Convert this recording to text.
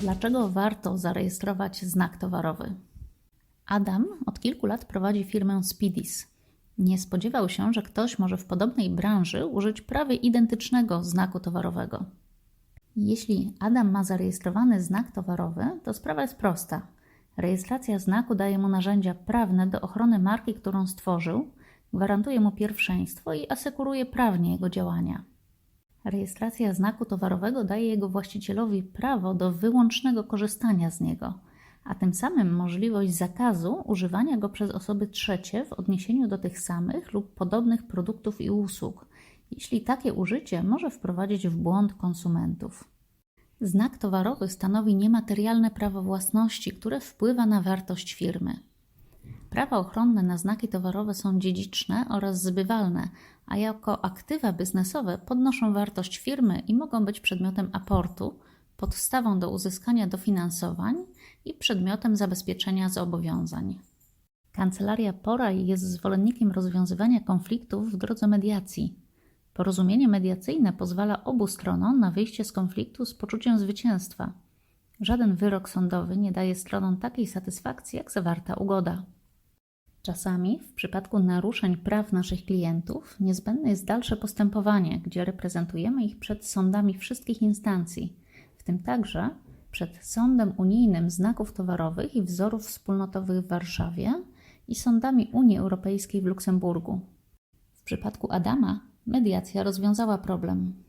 Dlaczego warto zarejestrować znak towarowy? Adam od kilku lat prowadzi firmę Speedis. Nie spodziewał się, że ktoś może w podobnej branży użyć prawie identycznego znaku towarowego. Jeśli Adam ma zarejestrowany znak towarowy, to sprawa jest prosta. Rejestracja znaku daje mu narzędzia prawne do ochrony marki, którą stworzył, gwarantuje mu pierwszeństwo i asekuruje prawnie jego działania. Rejestracja znaku towarowego daje jego właścicielowi prawo do wyłącznego korzystania z niego, a tym samym możliwość zakazu używania go przez osoby trzecie w odniesieniu do tych samych lub podobnych produktów i usług, jeśli takie użycie może wprowadzić w błąd konsumentów. Znak towarowy stanowi niematerialne prawo własności, które wpływa na wartość firmy. Prawa ochronne na znaki towarowe są dziedziczne oraz zbywalne, a jako aktywa biznesowe podnoszą wartość firmy i mogą być przedmiotem aportu, podstawą do uzyskania dofinansowań i przedmiotem zabezpieczenia zobowiązań. Kancelaria Poraj jest zwolennikiem rozwiązywania konfliktów w drodze mediacji. Porozumienie mediacyjne pozwala obu stronom na wyjście z konfliktu z poczuciem zwycięstwa. Żaden wyrok sądowy nie daje stronom takiej satysfakcji jak zawarta ugoda. Czasami, w przypadku naruszeń praw naszych klientów, niezbędne jest dalsze postępowanie, gdzie reprezentujemy ich przed sądami wszystkich instancji, w tym także przed Sądem Unijnym Znaków Towarowych i Wzorów Wspólnotowych w Warszawie i sądami Unii Europejskiej w Luksemburgu. W przypadku Adama mediacja rozwiązała problem.